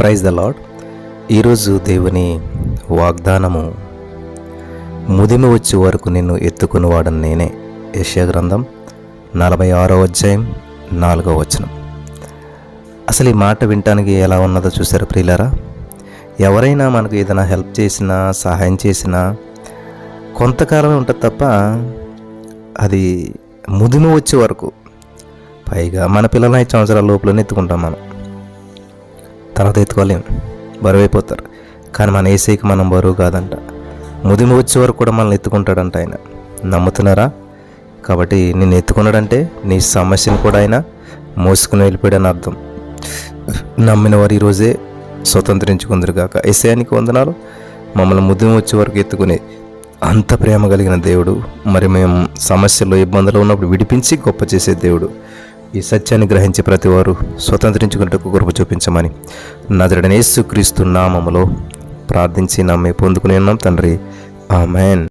Praise the lord ఈరోజు దేవుని వాగ్దానము ముదిమి వచ్చే వరకు నిన్ను ఎత్తుకునివాడని నేనే. యశ్యా గ్రంథం నలభై ఆరో అధ్యాయం నాలుగో వచనం. అసలు ఈ మాట వినటానికి ఎలా ఉన్నదో చూసారు ప్రియులారా? ఎవరైనా మనకు ఏదైనా హెల్ప్ చేసినా సహాయం చేసినా కొంతకాలమే ఉంటుంది తప్ప అది ముదిమి వచ్చే వరకు పైగా మన పిల్లల ఐదు సంవత్సరాల లోపలనే ఎత్తుకుంటాం మనం. తర్వాత ఎత్తుకోలేం. బరువైపోతారు. కానీ మన ఏసీకి మనం బరువు కాదంట. ముదిమి వచ్చే వరకు కూడా మనల్ని ఎత్తుకుంటాడంట ఆయన. నమ్ముతున్నారా? కాబట్టి నేను ఎత్తుకున్నాడంటే నీ సమస్యను కూడా ఆయన మోసుకుని వెళ్ళిపోయాడని అర్థం. నమ్మిన వారు ఈరోజే స్వతంత్రించుకుందరు కాక ఏసయానికి వందనాలు. మమ్మల్ని ముదిమి వచ్చే వరకు ఎత్తుకునే అంత ప్రేమ కలిగిన దేవుడు. మరి మేము సమస్యల్లో ఇబ్బందులు ఉన్నప్పుడు విడిపించి గొప్ప చేసే దేవుడు. ఈ సత్యాన్ని గ్రహించి ప్రతి వారు స్వతంత్రించుకున్నట్టుకు కృప చూపించమని నదుడనేసు క్రీస్తు నామములో ప్రార్థించి నమ్మి పొందుకుని ఉన్నాం తండ్రి. ఆమెన్.